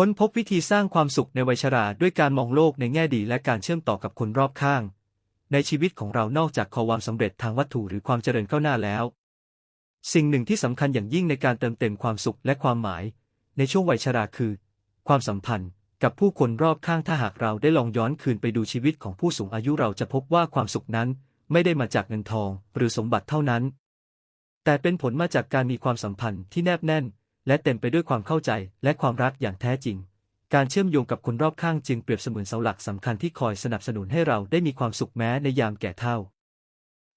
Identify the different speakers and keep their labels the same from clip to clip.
Speaker 1: ค้นพบวิธีสร้างความสุขในวัยชราด้วยการมองโลกในแง่ดีและการเชื่อมต่อกับคนรอบข้าง ในชีวิตของเรานอกจากความสำเร็จทางวัตถุหรือความเจริญก้าวหน้าแล้ว สิ่งหนึ่งที่สำคัญอย่างยิ่งในการเติมเต็มความสุขและความหมาย ในช่วงวัยชราคือ ความสัมพันธ์กับผู้คนรอบข้างถ้าหากเราได้ลองย้อนคืนไปดูชีวิตของผู้สูงอายุเราจะพบว่าความสุขนั้น ไม่ได้มาจากเงินทอง หรือสมบัติเท่านั้น แต่เป็นผลมาจากการมีความสัมพันธ์ที่แนบแน่น และเต็มไปด้วยความเข้าใจและความรักอย่างแท้จริง การเชื่อมโยงกับคนรอบข้างจึงเปรียบเสมือนเสาหลักสำคัญที่คอยสนับสนุนให้เราได้มีความสุขแม้ในยามแก่เฒ่า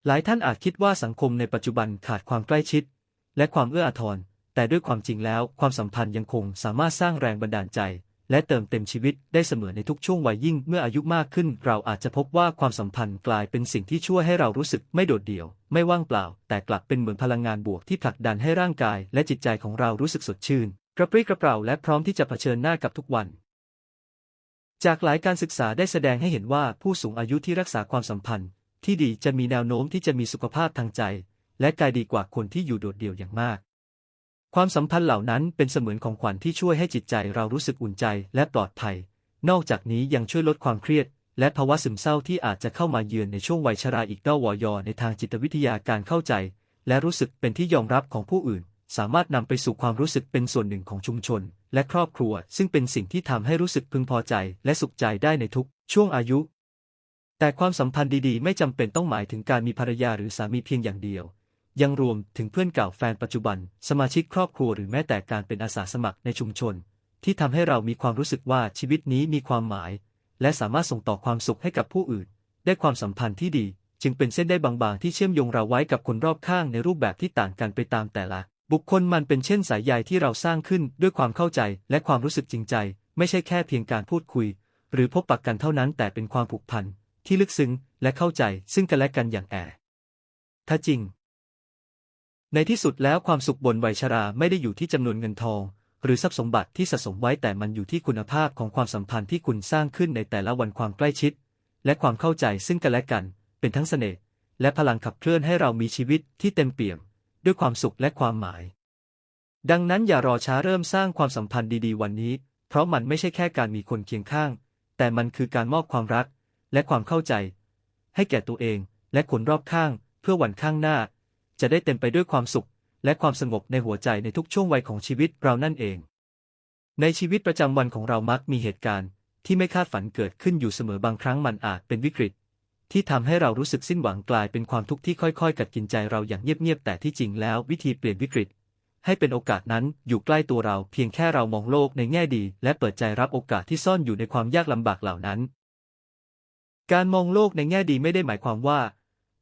Speaker 1: หลายท่านอาจคิดว่าสังคมในปัจจุบันขาดความใกล้ชิด และความเอื้ออาทร แต่ด้วยความจริงแล้ว ความสัมพันธ์ยังคงสามารถสร้างแรงบันดาลใจ และเติมเต็มชีวิตได้เสมอในทุกช่วงวัยยิ่งเมื่ออายุมากขึ้น เราอาจจะพบว่าความสัมพันธ์กลายเป็นสิ่งที่ช่วยให้เรารู้สึกไม่โดดเดี่ยว ไม่ว่างเปล่า แต่กลับเป็นเหมือนพลังงานบวกที่ผลักดันให้ร่างกาย และจิตใจของเรารู้สึกสดชื่น กระปรี้กระเปร่าและพร้อมที่จะเผชิญหน้ากับทุกวัน จากหลายการศึกษาได้แสดงให้เห็นว่าผู้สูงอายุที่รักษาความสัมพันธ์ ที่ดีจะมีแนวโน้มที่จะมีสุขภาพทางใจ และกายดีกว่าคนที่อยู่โดดเดี่ยวอย่างมาก ความสัมพันธ์เหล่านั้นเป็นเสมือนของขวัญที่ช่วยให้จิตใจเรารู้สึกอุ่นใจและปลอดภัย นอกจากนี้ยังช่วยลดความเครียด และภาวะซึมเศร้าที่อาจจะเข้ามาเยือนในช่วงวัยชราอีกด้วอยในทางจิตวิทยาการเข้าใจ และรู้สึกเป็นที่ยอมรับของผู้อื่น สามารถนำไปสู่ความรู้สึกเป็นส่วนหนึ่งของชุมชน และครอบครัว ซึ่งเป็นสิ่งที่ทำให้รู้สึกพึงพอใจ และสุขใจได้ในทุกช่วงอายุ แต่ความสัมพันธ์ดีๆ ไม่จำเป็นต้องหมายถึงการมีภรรยาหรือสามีเพียงอย่างเดียว ยังรวมถึงเพื่อนเก่าแฟนปัจจุบัน สมาชิกครอบครัวหรือแม้แต่การเป็นอาสาสมัครในชุมชน ที่ทำให้เรามีความรู้สึกว่าชีวิตนี้มีความหมาย และสามารถส่งต่อความสุขให้กับผู้อื่น ได้ความสัมพันธ์ที่ดี จึงเป็นเส้นได้บางๆ ที่เชื่อมโยงเราไว้กับคนรอบข้างในรูปแบบที่ต่างกันไปตามแต่ละ บุคคลมันเป็นเช่นสายใยที่เราสร้างขึ้นด้วยความเข้าใจและความรู้สึกจริงใจ ไม่ใช่แค่เพียงการพูดคุย หรือพบปะกกันเท่านั้นแต่เป็นความผูกพันที่ลึกซึ้งและเข้าใจซึ่งกันและกันอย่างแอถ้าจริง ในที่สุดแล้วความสุขบนวัยชราไม่ได้อยู่ที่จำนวนเงินทอง หรือทรัพย์สมบัติที่สะสมไว้แต่มันอยู่ที่คุณภาพของความสัมพันธ์ที่คุณสร้างขึ้นในแต่ละวันความใกล้ชิด และความเข้าใจซึ่งกันและกัน เป็นทั้งเสน่ห์และพลังขับเคลื่อนให้เรามีชีวิตที่เต็มเปี่ยม ด้วยความสุขและความหมาย ดังนั้นอย่ารอช้าเริ่มสร้างความสัมพันธ์ดีๆ วันนี้ เพราะมันไม่ใช่แค่การมีคนเคียงข้าง แต่มันคือการมอบความรัก และความเข้าใจ ให้แก่ตัวเอง และคนรอบข้าง เพื่อวันข้างหน้า จะได้เต็มไปด้วยความสุข และความสงบในหัวใจในทุกช่วงวัยของชีวิตเรานั่นเอง ในชีวิตประจำวันของเรามักมีเหตุการณ์ ที่ไม่คาดฝันเกิดขึ้นอยู่เสมอบางครั้งมันอาจเป็นวิกฤต ที่ทำให้เรารู้สึกสิ้นหวังกลายเป็นความทุกข์ที่ค่อยๆ กัดกินใจเราอย่างเงียบๆแต่ที่จริงแล้ววิธีเปลี่ยนวิกฤต ให้เป็นโอกาสนั้นอยู่ใกล้ตัวเราเพียงแค่เรามองโลกในแง่ดี และเปิดใจรับโอกาสที่ซ่อนอยู่ในความยากลำบากเหล่านั้น การมองโลกในแง่ดีไม่ได้หมายความว่า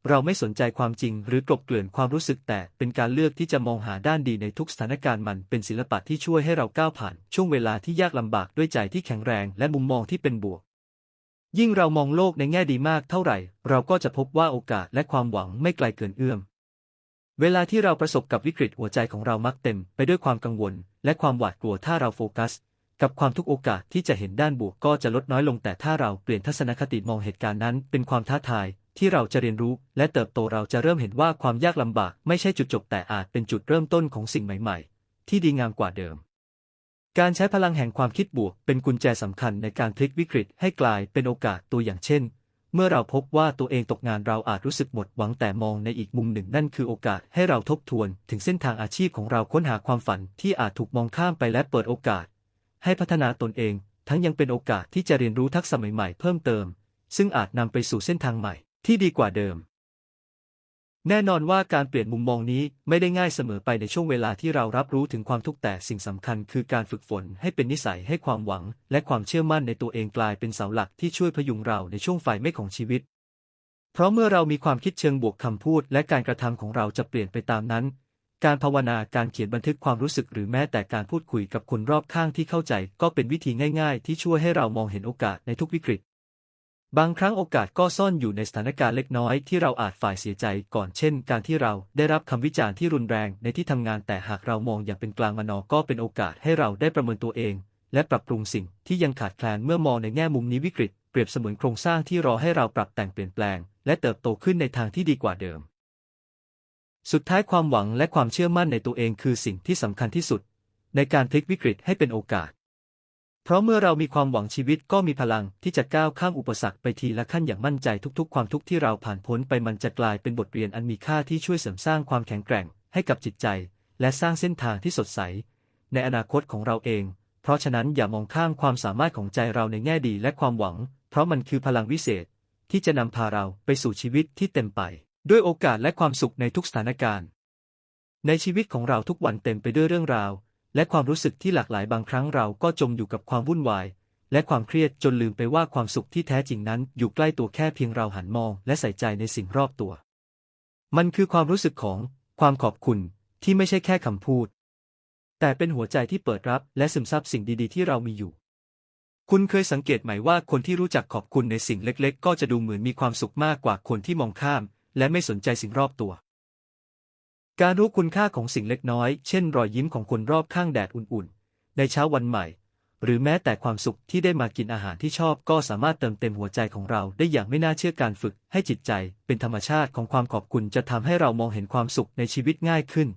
Speaker 1: เราไม่สนใจความจริงหรือกลบเกลื่อนความรู้สึกแต่เป็นการเลือกที่จะมองหาด้านดีในทุกสถานการณ์มันเป็นศิลปะที่ช่วยให้เราก้าวผ่าน ช่วงเวลาที่ยากลำบากด้วยใจที่แข็งแรงและมุมมองที่เป็นบวก ยิ่งเรามองโลกในแง่ดีมากเท่าไหร่ เราก็จะพบว่าโอกาสและความหวังไม่ไกลเกินเอื้อม เวลาที่เราประสบกับวิกฤตหัวใจของเรามักเต็ม ไปด้วยความกังวล และความหวาดกลัวถ้าเราโฟกัส กับความทุกโอกาสที่จะเห็นด้านบวกก็จะลดน้อยลงแต่ถ้าเราเปลี่ยนทัศนคติมองเหตุการณ์นั้น เป็นความท้าทาย ที่เราจะเรียนรู้และเติบโตเราจะเริ่มเห็นว่าความยากลำบากไม่ใช่จุดจบแต่อาจเป็นจุดเริ่มต้นของสิ่งใหม่ ๆ ที่ดีงามกว่าเดิม การใช้พลังแห่งความคิดบวก เป็นกุญแจสำคัญในการพลิกวิกฤตให้กลายเป็นโอกาสตัวอย่างเช่น เมื่อเราพบว่าตัวเองตกงานเราอาจรู้สึกหมดหวังแต่มองในอีกมุมหนึ่งนั่นคือโอกาสให้เราทบทวน ถึงเส้นทางอาชีพของเราค้นหาความฝันที่อาจถูกมองข้ามไปและเปิดโอกาส ให้พัฒนาตนเอง ทั้งยังเป็นโอกาสที่จะเรียนรู้ทักษะใหม่ๆเพิ่มเติมซึ่งอาจนำไปสู่เส้นทางใหม่ ที่ดีกว่าเดิม แน่นอนว่าการเปลี่ยนมุมมองนี้ไม่ได้ง่ายเสมอไปในช่วงเวลาที่เรารับรู้ถึงความทุกข์แต่สิ่งสำคัญคือการฝึกฝนให้เป็นนิสัยให้ความหวัง และความเชื่อมั่นในตัวเองกลายเป็นเสาหลักที่ช่วยพยุงเราในช่วงไฟไม้ของชีวิต เพราะเมื่อเรามีความคิดเชิงบวกคำพูด และการกระทำของเราจะเปลี่ยนไปตามนั้นการภาวนาการเขียนบันทึกความรู้สึกหรือแม้แต่การพูดคุยกับคนรอบข้างที่เข้าใจ ก็เป็นวิธีง่าย ๆ ที่ช่วยให้เรามองเห็นโอกาสในทุกวิกฤต บางครั้งโอกาสก็ซ่อนอยู่ในสถานการณ์เล็กน้อยที่เราอาจฝ่ายเสียใจก่อนเช่น การที่เราได้รับคำวิจารณ์ที่รุนแรงในที่ทำงานแต่หากเรามองอย่างเป็นกลางมานอก็เป็นโอกาสให้เราได้ประเมินตัวเอง และปรับปรุงสิ่งที่ยังขาดแคลนเมื่อมองในแง่มุมนี้วิกฤต เปรียบเสมือนโครงสร้างที่รอให้เราปรับแต่งเปลี่ยนแปลง และเติบโตขึ้นในทางที่ดีกว่าเดิม สุดท้ายความหวังและความเชื่อมั่นในตัวเองคือสิ่งที่สำคัญที่สุด ในการพลิกวิกฤตให้เป็นโอกาส เพราะเมื่อเรามีความหวังชีวิตก็มีพลังที่จะก้าวข้ามอุปสรรคไปทีละขั้นอย่างมั่นใจทุกๆ ความทุกข์ที่เราผ่านพ้นไปมันจะกลายเป็นบทเรียนอันมีค่าที่ช่วยเสริมสร้างความแข็งแกร่งให้กับจิตใจ และสร้างเส้นทางที่สดใส ในอนาคตของเราเอง เพราะฉะนั้นอย่ามองข้ามความสามารถของใจเราในแง่ดีและความหวัง เพราะมันคือพลังวิเศษ ที่จะนำพาเราไปสู่ชีวิตที่เต็มไป ด้วยโอกาสและความสุขในทุกสถานการณ์ ในชีวิตของเราทุกวันเต็มไปด้วยเรื่องราว และความรู้สึกที่หลากหลายบางครั้งเราก็จมอยู่กับความวุ่นวาย และความเครียดจนลืมไปว่าความสุขที่แท้จริงนั้น อยู่ใกล้ตัวแค่เพียงเราหันมอง และใส่ใจในสิ่งรอบตัว มันคือความรู้สึกของความขอบคุณที่ไม่ใช่แค่คำพูด แต่เป็นหัวใจที่เปิดรับและซึมซับสิ่งดีๆ ที่เรามีอยู่ คุณเคยสังเกตไหมว่าคนที่รู้จักขอบคุณในสิ่งเล็ก ๆ ก็จะดูเหมือนมีความสุขมากกว่าคนที่มองข้าม และไม่สนใจสิ่งรอบตัว การรู้คุณค่าของสิ่งเล็กน้อย เช่น รอยยิ้มของคนรอบข้างแดดอุ่นๆ ในเช้าวันใหม่ หรือแม้แต่ความสุขที่ได้มากินอาหารที่ชอบ ก็สามารถเติมเต็มหัวใจของเราได้อย่างไม่น่าเชื่อการฝึกให้จิตใจ เป็นธรรมชาติของความขอบคุณจะทำให้เรามองเห็นความสุขในชีวิตง่ายขึ้น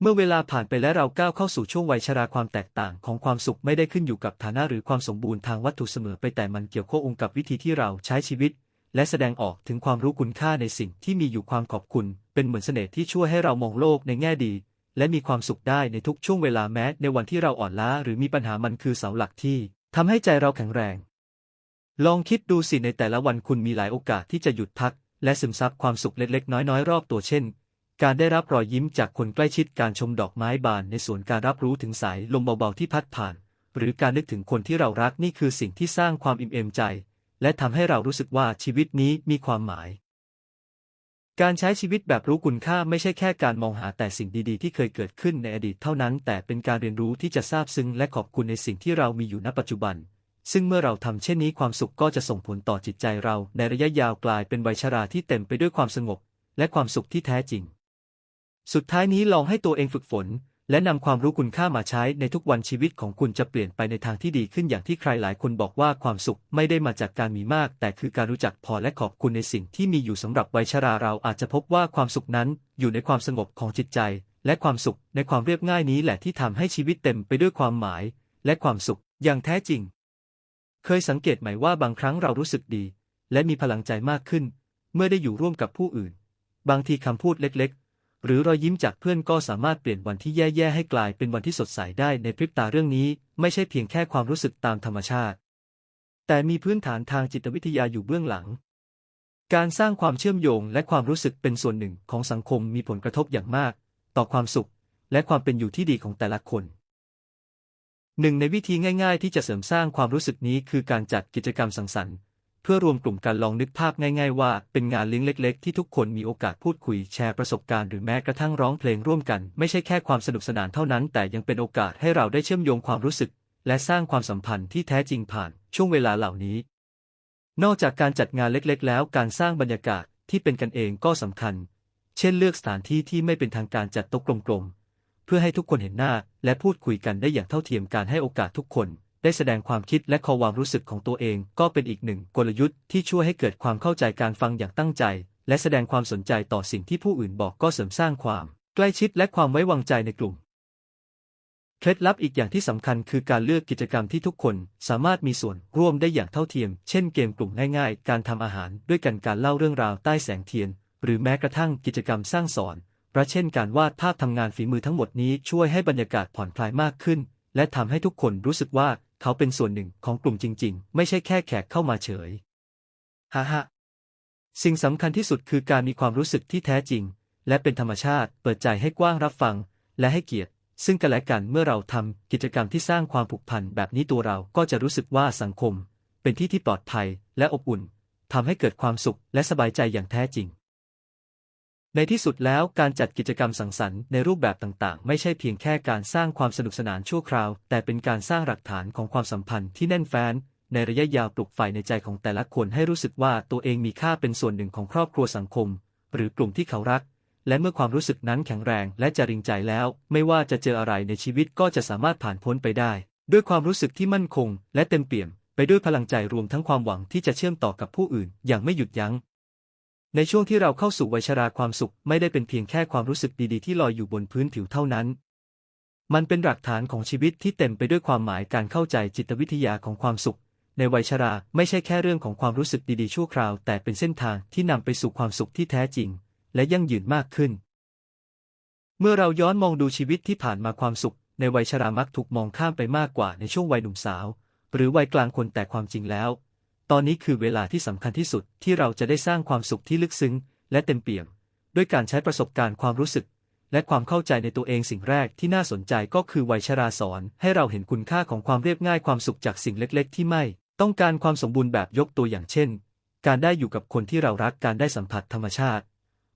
Speaker 1: เมื่อเวลาผ่านไปและเราก้าวเข้าสู่ช่วงวัยชราความแตกต่างของความสุขไม่ได้ขึ้นอยู่กับฐานะหรือความสมบูรณ์ทางวัตถุเสมอไปแต่มันเกี่ยวข้องกับวิธีที่เราใช้ชีวิต และแสดงออกถึงความรู้คุณค่าในสิ่งที่มีอยู่ความขอบคุณ เป็นเหมือนเสน่ห์ที่ช่วยให้เรามองโลกในแง่ดี และมีความสุขได้ในทุกช่วงเวลาแม้ ในวันที่เราอ่อนล้าหรือมีปัญหามันคือเสาหลักที่ทำให้ใจเราแข็งแรง ลองคิดดูสิในแต่ละวันคุณมีหลายโอกาสที่จะหยุดพัก และซึมซับความสุขเล็กๆ น้อยๆ รอบตัวเช่น การได้รับรอยยิ้มจากคนใกล้ชิดการชมดอกไม้บานในสวนการรับรู้ถึงสายลมเบาๆที่พัดผ่าน หรือการนึกถึงคนที่เรารักนี่คือสิ่งที่สร้างความอิ่มเอมใจ และทำให้เรารู้สึกว่าชีวิตนี้มีความหมาย การใช้ชีวิตแบบรู้คุณค่าไม่ใช่แค่การมองหาแต่สิ่งดีๆ ที่เคยเกิดขึ้นในอดีตเท่านั้น แต่เป็นการเรียนรู้ที่จะซาบซึ้งและขอบคุณในสิ่งที่เรามีอยู่ณปัจจุบัน ซึ่งเมื่อเราทำเช่นนี้ความสุขก็จะส่งผลต่อจิตใจเรา ในระยะยาวกลายเป็นวัยชราที่เต็มไปด้วยความสงบ และความสุขที่แท้จริง สุดท้ายนี้ลองให้ตัวเองฝึกฝน และนำความรู้คุณค่ามาใช้ในทุกวันชีวิตของคุณจะเปลี่ยนไปในทางที่ดีขึ้นอย่างที่ใครหลายคนบอกว่าความสุขไม่ได้มาจากการมีมาก แต่คือการรู้จักพอและขอบคุณในสิ่งที่มีอยู่สำหรับวัยชราเราอาจจะพบว่าความสุขนั้นอยู่ในความสงบของจิตใจ และความสุขในความเรียบง่ายนี้แหละที่ทำให้ชีวิตเต็มไปด้วยความหมาย และความสุขอย่างแท้จริง เคยสังเกตไหมว่าบางครั้งเรารู้สึกดี และมีพลังใจมากขึ้น เมื่อได้อยู่ร่วมกับผู้อื่น บางทีคำพูดเล็ก หรือรอยยิ้มจากเพื่อนก็สามารถเปลี่ยนวันที่แย่ๆให้กลายเป็นวันที่สดใสได้ในพริบตาเรื่องนี้ ไม่ใช่เพียงแค่ความรู้สึกตามธรรมชาติ แต่มีพื้นฐานทางจิตวิทยาอยู่เบื้องหลัง การสร้างความเชื่อมโยงและความรู้สึกเป็นส่วนหนึ่งของสังคมมีผลกระทบอย่างมาก ต่อความสุข และความเป็นอยู่ที่ดีของแต่ละคนหนึ่งในวิธีง่าย ๆ ที่จะเสริมสร้างความรู้สึกนี้คือการจัดกิจกรรมสังสรรค์ เพื่อรวมกลุ่มกันลองนึกภาพง่ายๆ ว่า เป็นงานเลี้ยงเล็ก ๆ ที่ทุกคนมีโอกาสพูดคุยแชร์ประสบการณ์หรือแม้กระทั่งร้องเพลงร่วมกัน ไม่ใช่แค่ความสนุกสนานเท่านั้น แต่ยังเป็นโอกาสให้เราได้เชื่อมโยงความรู้สึก และสร้างความสัมพันธ์ที่แท้จริงผ่านช่วงเวลาเหล่านี้ นอกจากการจัดงานเล็กๆ แล้วการสร้างบรรยากาศที่เป็นกันเองก็สำคัญ เช่นเลือกสถานที่ที่ไม่เป็นทางการจัดโต๊ะกลมๆเพื่อให้ทุกคนเห็นหน้า และพูดคุยกันได้อย่างเท่าเทียมการให้โอกาสทุกคน ได้แสดงความคิดและความรู้สึกของตัวเอง ก็เป็นอีกหนึ่งกลยุทธ์ที่ช่วยให้เกิดความเข้าใจการฟังอย่างตั้งใจ และแสดงความสนใจต่อสิ่งที่ผู้อื่นบอกก็เสริมสร้างความใกล้ชิดและความไว้วางใจในกลุ่มเคล็ดลับอีกอย่างที่สำคัญคือการเลือกกิจกรรมที่ทุกคนสามารถมีส่วนร่วมได้อย่างเท่าเทียม เช่นเกมกลุ่มง่ายๆ การทำอาหารด้วยกันการเล่าเรื่องราวใต้แสงเทียน หรือแม้กระทั่งกิจกรรมสร้างสอนประเช่นการวาดภาพทำงานฝีมือทั้งหมดนี้ช่วยให้บรรยากาศผ่อนคลายมากขึ้น และทำให้ทุกคนรู้สึกว่า เขาเป็นส่วนหนึ่งของกลุ่มจริง ๆ ไม่ใช่แค่แขกเข้ามาเฉยฮ่าฮะสิ่งสำคัญที่สุดคือการมีความรู้สึกที่แท้จริง และเป็นธรรมชาติ เปิดใจให้กว้างรับฟัง และให้เกียรติ ซึ่งกันและกันเมื่อเราทำกิจกรรมที่สร้างความผูกพันแบบนี้ตัวเราก็จะรู้สึกว่าสังคม เป็นที่ที่ปลอดภัยและอบอุ่นทำให้เกิดความสุขและสบายใจอย่างแท้จริง ในที่สุดแล้วการจัดกิจกรรมสังสรรค์ในรูปแบบต่างๆ ไม่ใช่เพียงแค่การสร้างความสนุกสนานชั่วคราว แต่เป็นการสร้างหลักฐานของความสัมพันธ์ที่แน่นแฟ้น ในระยะยาวปลุกไฟในใจของแต่ละคนให้รู้สึกว่าตัวเองมีค่าเป็นส่วนหนึ่งของครอบครัวสังคม หรือกลุ่มที่เขารัก และเมื่อความรู้สึกนั้นแข็งแรงและจริงใจแล้ว ไม่ว่าจะเจออะไรในชีวิตก็จะสามารถผ่านพ้นไปได้ ด้วยความรู้สึกที่มั่นคง และเต็มเปี่ยม ไปด้วยพลังใจรวมทั้งความหวังที่จะเชื่อมต่อกับผู้อื่น อย่างไม่หยุดยัง้ง ในช่วงที่เราเข้าสู่วัยชราความสุขไม่ได้เป็นเพียงแค่ความรู้สึกดีๆที่ลอยอยู่บนพื้นผิวเท่านั้น มันเป็นหลักฐานของชีวิตที่เต็มไปด้วยความหมายการเข้าใจจิตวิทยาของความสุข ในวัยชราไม่ใช่แค่เรื่องของความรู้สึกดีๆชั่วคราว แต่เป็นเส้นทางที่นำไปสู่ความสุขที่แท้จริง และยั่งยืนมากขึ้น เมื่อเราย้อนมองดูชีวิตที่ผ่านมาความสุข ในวัยชรามักถูกมองข้ามไปมากกว่าในช่วงวัยหนุ่มสาว หรือวัยกลางคนแต่ความจริงแล้ว ตอนนี้คือเวลาที่สำคัญที่สุดที่เราจะได้สร้างความสุขที่ลึกซึ้ง และเต็มเปี่ยม ด้วยการใช้ประสบการณ์ความรู้สึก และความเข้าใจในตัวเองสิ่งแรกที่น่าสนใจก็คือวัยชราสอน ให้เราเห็นคุณค่าของความเรียบง่ายความสุขจากสิ่งเล็ก ๆ ที่ไม่ ต้องการความสมบูรณ์แบบยกตัวอย่างเช่น การได้อยู่กับคนที่เรารักการได้สัมผัสธรรมชาติ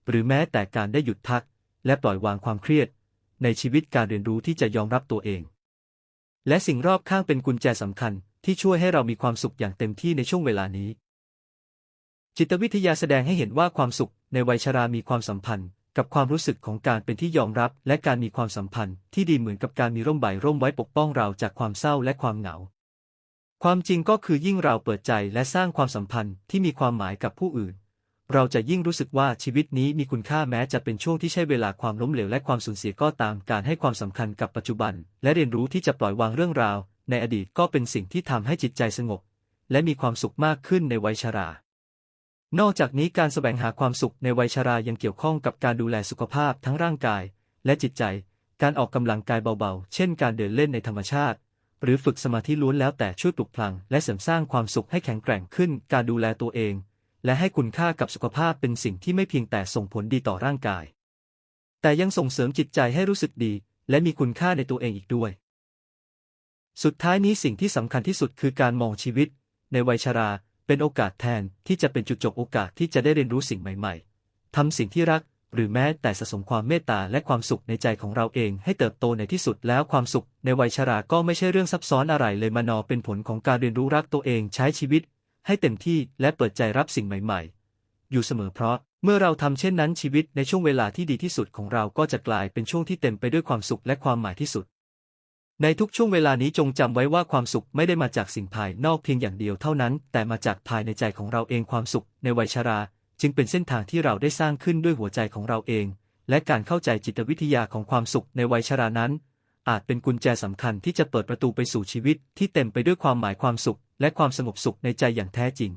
Speaker 1: หรือแม้แต่การได้หยุดพัก และปล่อยวางความเครียด ในชีวิตการเรียนรู้ที่จะยอมรับตัวเอง และสิ่งรอบข้างเป็นกุญแจสำคัญ ที่ช่วยให้เรามีความสุขอย่างเต็มที่ในช่วงเวลานี้ จิตวิทยาแสดงให้เห็นว่าความสุขในวัยชรามีความสัมพันธ์ กับความรู้สึกของการเป็นที่ยอมรับ และการมีความสัมพันธ์ ที่ดีเหมือนกับการมีร่มใบร่มไว้ปกป้องเราจากความเศร้าและความเหงา ความจริงก็คือยิ่งเราเปิดใจและสร้างความสัมพันธ์ที่มีความหมายกับผู้อื่น เราจะยิ่งรู้สึกว่าชีวิตนี้มีคุณค่าแม้จะเป็นช่วงที่ใช้เวลาความล้มเหลวและความสูญเสียก็ตามการให้ความสำคัญกับปัจจุบัน และเรียนรู้ที่จะปล่อยวางเรื่องราว ในอดีตก็เป็นสิ่งที่ทำให้จิตใจสงบ และมีความสุขมากขึ้นในวัยชรา นอกจากนี้การสแสวงหาความสุขในวัยชรายังเกี่ยวข้องกับการดูแลสุขภาพทั้งร่างกาย และจิตใจ การออกกำลังกายเบาๆ เช่น การเดินเล่นในธรรมชาติ หรือฝึกสมาธิล้วนแล้วแต่ช่วยปลุกพลัง และเสริมสร้างความสุขให้แข็งแกร่งขึ้น การดูแลตัวเอง และให้คุณค่ากับสุขภาพเป็นสิ่งที่ไม่เพียงแต่ส่งผลดีต่อร่างกาย แต่ยังส่งเสริมจิตใจให้รู้สึกดี และมีคุณค่าในตัวเองอีกด้วย สุดท้ายนี้สิ่งที่สำคัญที่สุดคือการมองชีวิต ในวัยชรา เป็นโอกาสแทนที่จะเป็นจุดจบโอกาสที่จะได้เรียนรู้สิ่งใหม่ ๆทำสิ่งที่รัก หรือแม้แต่สะสมความเมตตาและความสุขในใจของเราเองให้เติบโตในที่สุดแล้วความสุข ในวัยชราก็ไม่ใช่เรื่องซับซ้อนอะไรเลยมานอเป็นผลของการเรียนรู้รักตัวเองใช้ชีวิต ให้เต็มที่และเปิดใจรับสิ่งใหม่ ๆ อยู่เสมอเพราะเมื่อเราทำเช่นนั้นชีวิตในช่วงเวลาที่ดีที่สุดของเราก็จะกลายเป็นช่วงที่เต็มไปด้วยความสุขและความหมายที่สุด ในทุกช่วงเวลานี้จงจำไว้ว่าความสุขไม่ได้มาจากสิ่งภายนอกเพียงอย่างเดียวเท่านั้น แต่มาจากภายในใจของเราเองความสุข ในวัยชรา จึงเป็นเส้นทางที่เราได้สร้างขึ้นด้วยหัวใจของเราเอง และการเข้าใจจิตวิทยาของความสุขในวัยชรานั้น อาจเป็นกุญแจสำคัญที่จะเปิดประตูไปสู่ชีวิต ที่เต็มไปด้วยความหมายความสุข และความสงบสุขในใจอย่างแท้จริง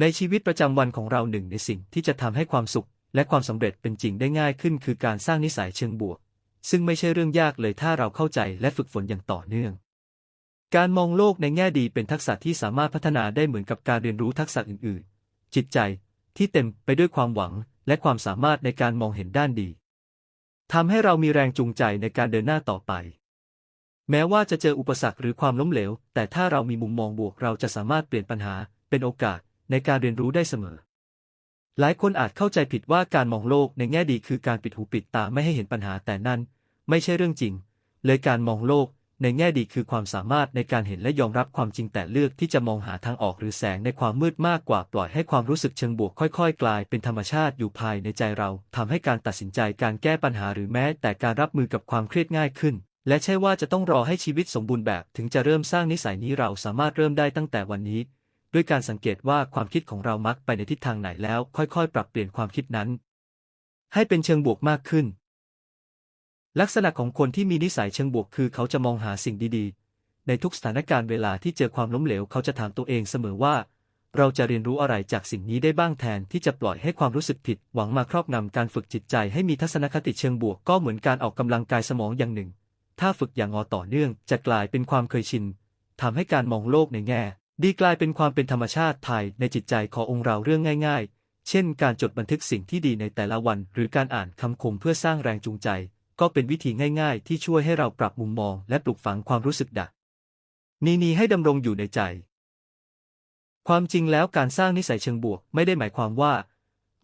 Speaker 1: ในชีวิตประจำวันของเราหนึ่งในสิ่งที่จะทำให้ความสุข และความสำเร็จเป็นจริงได้ง่ายขึ้น คือการสร้างนิสัยเชิงบวก ซึ่งไม่ใช่เรื่องยากเลยถ้าเราเข้าใจและฝึกฝนอย่างต่อเนื่อง การมองโลกในแง่ดีเป็นทักษะที่สามารถพัฒนาได้เหมือนกับการเรียนรู้ทักษะอื่น ๆ จิตใจที่เต็มไปด้วยความหวังและความสามารถในการมองเห็นด้านดีทำให้เรามีแรงจูงใจในการเดินหน้าต่อไป แม้ว่าจะเจออุปสรรคหรือความล้มเหลว แต่ถ้าเรามีมุมมองบวกเราจะสามารถเปลี่ยนปัญหาเป็นโอกาสในการเรียนรู้ได้เสมอ หลายคนอาจเข้าใจผิดว่าการมองโลกในแง่ดีคือการปิดหูปิดตาไม่ให้เห็นปัญหาแต่นั่น ไม่ใช่เรื่องจริง เลยการมองโลกในแง่ดีคือความสามารถในการเห็นและยอมรับความจริงแต่เลือกที่จะมองหาทางออกหรือแสงในความมืดมากกว่าปล่อยให้ความรู้สึกเชิงบวกค่อยๆ กลายเป็นธรรมชาติอยู่ภายในใจเราทำให้การตัดสินใจการแก้ปัญหาหรือแม้แต่การรับมือกับความเครียดง่ายขึ้น และใช่ว่าจะต้องรอให้ชีวิตสมบูรณ์แบบ ถึงจะเริ่มสร้างนิสัยนี้เราสามารถเริ่มได้ตั้งแต่วันนี้ ด้วยการสังเกตว่าความคิดของเรามักไปในทิศทางไหนแล้วค่อยๆ ปรับเปลี่ยนความคิดนั้น ให้เป็นเชิงบวกมากขึ้น ลักษณะของคนที่มีนิสัยเชิงบวกคือเขาจะมองหาสิ่งดีๆ ในทุกสถานการณ์เวลาที่เจอความล้มเหลวเขาจะถามตัวเองเสมอว่า เราจะเรียนรู้อะไรจากสิ่งนี้ได้บ้างแทนที่จะปล่อยให้ความรู้สึกผิด หวังมาครอบงำการฝึกจิตใจให้มีทัศนคติเชิงบวกก็เหมือนการออกกำลังกายสมองอย่างหนึ่ง ถ้าฝึกอย่างงอต่อเนื่องจะกลายเป็นความเคยชินทำให้การมองโลกในแง่ ดีกลายเป็นความเป็นธรรมชาติภายในจิตใจขององค์เราเรื่องง่ายๆ เช่น การจดบันทึกสิ่งที่ดีในแต่ละวัน หรือการอ่านคำคมเพื่อสร้างแรงจูงใจ ก็เป็นวิธีง่ายๆ ที่ช่วยให้เราปรับมุมมอง และปลุกฝังความรู้สึกดักนีนีให้ดำรงอยู่ในใจ ความจริงแล้วการสร้างนิสัยเชิงบวกไม่ได้หมายความว่า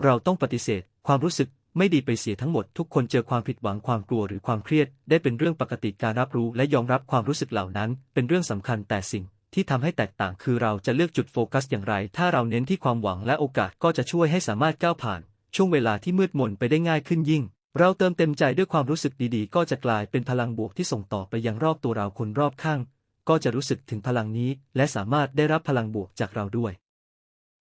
Speaker 1: เราต้องปฏิเสธ ความรู้สึกไม่ดีไปเสียทั้งหมด ทุกคนเจอความผิดหวังความกลัวหรือความเครียด ได้เป็นเรื่องปกติการรับรู้และยอมรับความรู้สึกเหล่านั้น เป็นเรื่องสำคัญแต่สิ่ง ที่ทำให้แตกต่างคือเราจะเลือกจุดโฟกัสอย่างไร ถ้าเราเน้นที่ความหวังและโอกาสก็จะช่วยให้สามารถก้าวผ่าน ช่วงเวลาที่มืดมนไปได้ง่ายขึ้นยิ่ง เราเติมเต็มใจด้วยความรู้สึกดีๆ ก็จะกลายเป็นพลังบวกที่ส่งต่อไปยังรอบตัวเราคนรอบข้าง ก็จะรู้สึกถึงพลังนี้ และสามารถได้รับพลังบวกจากเราด้วย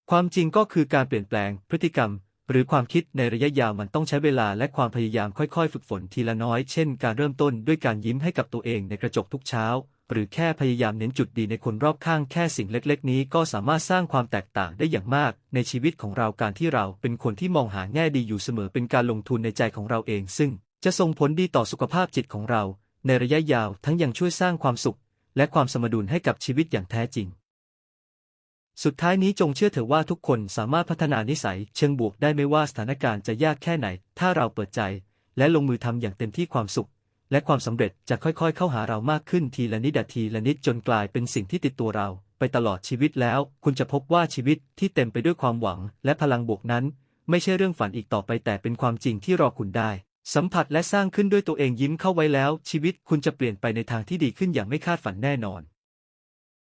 Speaker 1: ความจริงก็คือการเปลี่ยนแปลงพฤติกรรมหรือความคิดในระยะยาวมันต้องใช้เวลาและความพยายามค่อยๆ ฝึกฝนทีละน้อย เช่น การเริ่มต้นด้วยการยิ้มให้กับตัวเองในกระจกทุกเช้า หรือแค่พยายามเน้นจุดดีในคนรอบข้างแค่สิ่งเล็ก ๆ นี้ก็สามารถสร้างความแตกต่างได้อย่างมาก ในชีวิตของเราการที่เราเป็นคนที่มองหาแง่ดีอยู่เสมอเป็นการลงทุนในใจของเราเอง ซึ่งจะส่งผลดีต่อสุขภาพจิตของเรา ในระยะยาวทั้งยังช่วยสร้างความสุข และความสมดุลให้กับชีวิตอย่างแท้จริง สุดท้ายนี้จงเชื่อเถอะว่าทุกคนสามารถพัฒนานิสัย เชิงบวกได้ไม่ว่าสถานการณ์จะยากแค่ไหน ถ้าเราเปิดใจ และลงมือทำอย่างเต็มที่ความสุข และความสำเร็จจะค่อยๆ เข้าหาเรามากขึ้นทีละนิดทีละนิดจนกลายเป็นสิ่งที่ติดตัวเราไปตลอดชีวิตแล้ว คุณจะพบว่าชีวิตที่เต็มไปด้วยความหวังและพลังบวกนั้น ไม่ใช่เรื่องฝันอีกต่อไปแต่เป็นความจริงที่รอคุณได้ สัมผัสและสร้างขึ้นด้วยตัวเองยิ้มเข้าไว้แล้ว ชีวิตคุณจะเปลี่ยนไปในทางที่ดีขึ้นอย่างไม่คาดฝันแน่นอน